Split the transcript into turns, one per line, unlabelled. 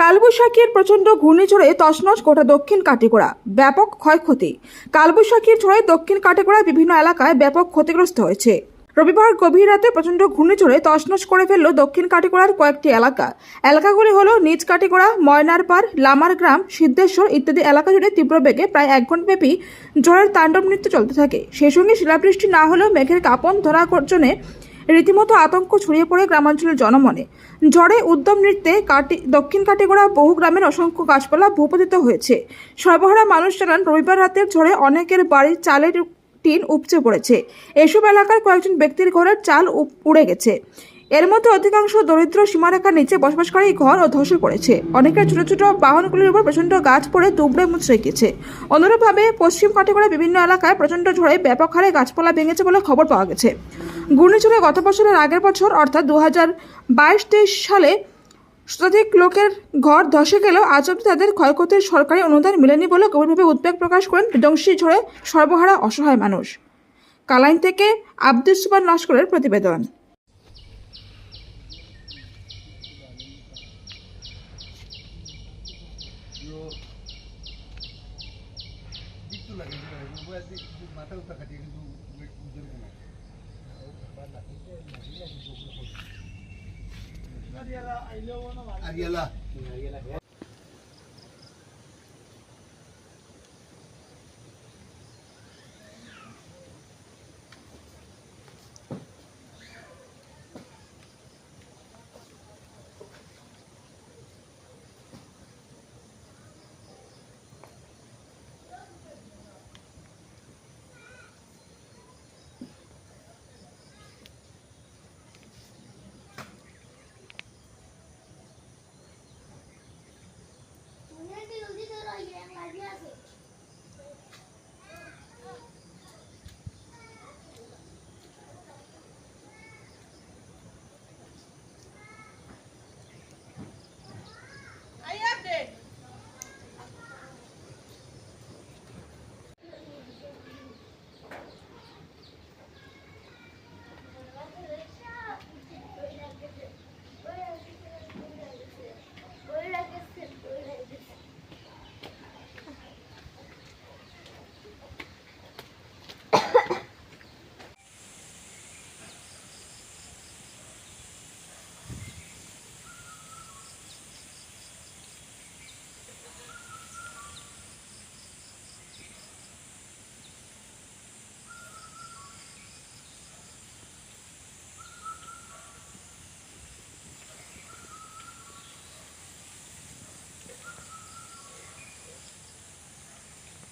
কালবৈশাখীর প্রচণ্ড ঘূর্ণিঝড়ে তছনছ গোটা দক্ষিণ কাটিগোড়া। ব্যাপক ক্ষয়ক্ষতি। কালবৈশাখীর ঝড়ে দক্ষিণ কাটিগোড়ার বিভিন্ন এলাকায় ব্যাপক ক্ষতিগ্রস্ত হয়েছে। রবিবার গভীর রাতে প্রচণ্ড ঘূর্ণিঝড়ে তছনছ করে ফেলল দক্ষিণ কাটিগোড়ার কয়েকটি এলাকা। এলাকাগুলি হলো নিজ কাটিগোড়া লামার গ্রাম, সিদ্ধেশ্বর ইত্যাদি এলাকা জুড়ে তীব্র বেগে প্রায় এক ঘন্টাব্যাপী ঝড়ের তাণ্ডব নৃত্য চলতে থাকে। সেই সঙ্গে শিলাবৃষ্টি না হলেও মেঘের কাপন ধরা জন্য রীতিমতো আতঙ্ক ছড়িয়ে পড়ে গ্রামাঞ্চলের জনমনে। ঝড়ে উদ্যম নৃত্যে কাটি, দক্ষিণ কাটিগড়া বহু গ্রামের অসংখ্য গাছপালা ভূপতিত হয়েছে। সর্বহারা মানুষ জানান, রবিবার রাতের ঝড়ে অনেকের বাড়ির চালের টিন উপচে পড়েছে। এসব এলাকার কয়েকজন ব্যক্তির ঘরের চাল উড়ে গেছে। এর মধ্যে অধিকাংশ দরিদ্র সীমারেখার নিচে বসবাসকারী ঘর ও ধসে পড়েছে। অনেকের ছোট ছোট বাহনগুলির উপর প্রচণ্ড গাছ পড়ে দুবড়ে মুচড়ে গেছে অনুরূপভাবে পশ্চিম কাটিগড়ার বিভিন্ন এলাকায় প্রচণ্ড ঝড়ে ব্যাপক হারে গাছপালা ভেঙেছে বলে খবর পাওয়া গেছে। ঘূর্ণিঝড়ে গত বছরের আগের বছর অর্থাৎ দু হাজার বাইশ তেইশ সালে শতাধিক লোকের ঘর ধসে গেলেও আজ অব্দি তাদের ক্ষয়ক্ষতির সরকারি অনুদান মেলেনি বলে গভীরভাবে উদ্বেগ প্রকাশ করেন বিধ্বংসী ঝড়ে সর্বহারা অসহায় মানুষ কালাইন থেকে আব্দুল সুবান লস্করের প্রতিবেদন
Dito lang, dito lang. Ariela, I know one of them. Ariela.